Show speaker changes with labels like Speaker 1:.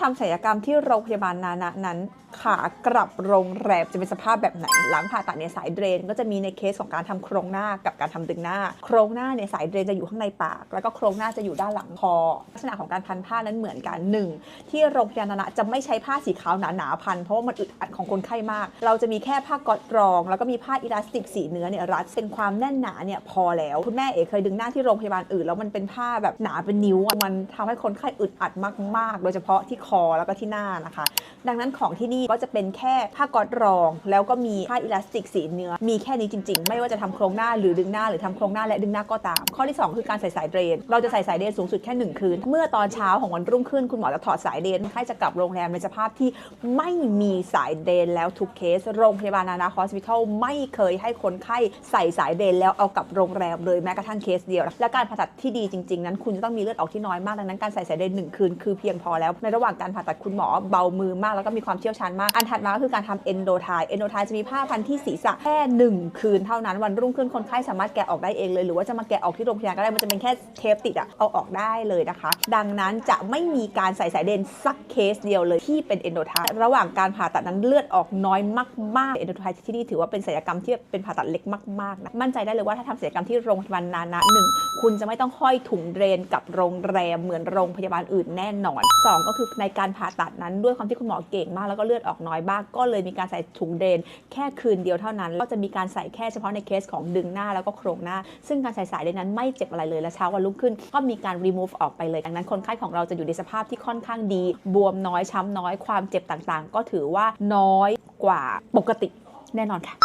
Speaker 1: ทำศัลยกรรมที่โรงพยาบาลนานะนั้น ขากลับโรงแรมจะเป็นสภาพแบบไหน หลังผ่าตัดเนี่ยสายเดรน ก็จะมีในเคสของการทำโครงหน้ากับการทำดึงหน้า โครงหน้าเนี่ยสายเดรนจะอยู่ข้างในปาก แล้วก็โครงหน้าจะอยู่ด้านหลังคอ ลักษณะของการพันผ้านั้นเหมือนกันหนึ่งที่โรงพยาบาลนานะจะไม่ใช้ผ้าสีขาวหนาๆพัน เพราะว่ามันอึดอัดของคนไข้มาก เราจะมีแค่ผ้าก๊อตรอง แล้วก็มีผ้าอิลาสติกสีเนื้อเนี่ยรัดเป็นความแน่นหนาเนี่ยพอแล้วคุณแม่เอ๋เคยดึงหน้าที่โรงพยาบาลอื่นแล้วมันเป็นผ้าแบบหนาเป็นนิ้วมันทำให้คนไข้อึดอัดมากๆ โดยเฉพาะที่คอแล้วก็ที่หน้านะคะ ดังนั้นของที่นี่ก็จะเป็นแค่ผ้าก๊อตรอง แล้วก็มีผ้าอิลาสติกสีเนื้อ มีแค่นี้จริง ๆ ไม่ว่าจะทำโครงหน้าหรือดึงหน้าหรือทำโครงหน้าและดึงหน้าก็ตาม ข้อที่ 2 คือการใส่สายเดรน เราจะใส่สายเดรนสูงสุดแค่1คืน เมื่อตอนเช้าของวันรุ่งขึ้นคุณหมอจะถอดสายเดรนให้จะกลับโรงแรมในสภาพที่ไม่มีสายเดรนแล้วทุกเคส โรงพยาบาลนานาฮอสพิทอลไม่เคยให้คนไข้ใส่สายเดรนแล้วเอากลับโรงแรมเลยแม้กระทั่งเคสเดียว และการผ่าตัดที่ดีจริง ๆ นั้น คุณจะต้องมีเลือดออกที่น้อยมากดังนั้นการใส่สายเดรนหนึ่งคืนคือเพียงพอแล้วในระหว่างการผ่าตัดคุณหมอเบามือมากแล้วก็มีความเชี่ยวชาญมาก อันถัดมาก็คือการทำเอนโดไทเอนโดไทจะมีผ้าพันที่ศีรษะแค่หนึ่งคืนเท่านั้นวันรุ่งขึ้นคนไข้สามารถแกะออกได้เองเลยหรือว่าจะมาแกะออกที่โรงพยาบาลก็ได้มันจะเป็นแค่เทปติดอะเอาออกได้เลยนะคะ ดังนั้นจะไม่มีการใส่สายเดนสักเคสเดียวเลยที่เป็นเอนโดไทระหว่างการผ่าตัดนั้นเลือดออกน้อยมากๆเอนโดไทที่นี่ถือว่าเป็นศัลยกรรมที่เป็นผ่าตัดเล็กมากๆนะมั่นใจได้เลยว่าถ้าทำศัลยกรรมที่โรงพยาบาลนานะหนึ่งคุณจะไม่ต้องห้อยถุงเดรนกับโรงแรมเหมือนโรงพยาบาลอื่นแน่นอนสองก็คือในการผ่าตัดนั้นด้วยความที่คุณหมอเก่งมากแล้วก็เลือดออกน้อยบ้างก็เลยมีการใส่ถุงเดน แค่คืนเดียวเท่านั้น ก็จะมีการใส่แค่เฉพาะในเคสของดึงหน้าแล้วก็โครงหน้า ซึ่งการใส่สายเดนนั้นไม่เจ็บอะไรเลยและเช้าวันรุ่งขึ้น ก็มีการ remove ออกไปเลยดังนั้นคนไข้ของเราจะอยู่ในสภาพที่ค่อนข้างดี บวมน้อยช้ำน้อยความเจ็บต่างๆ ก็ถือว่าน้อยกว่าปกติแน่นอนค่ะ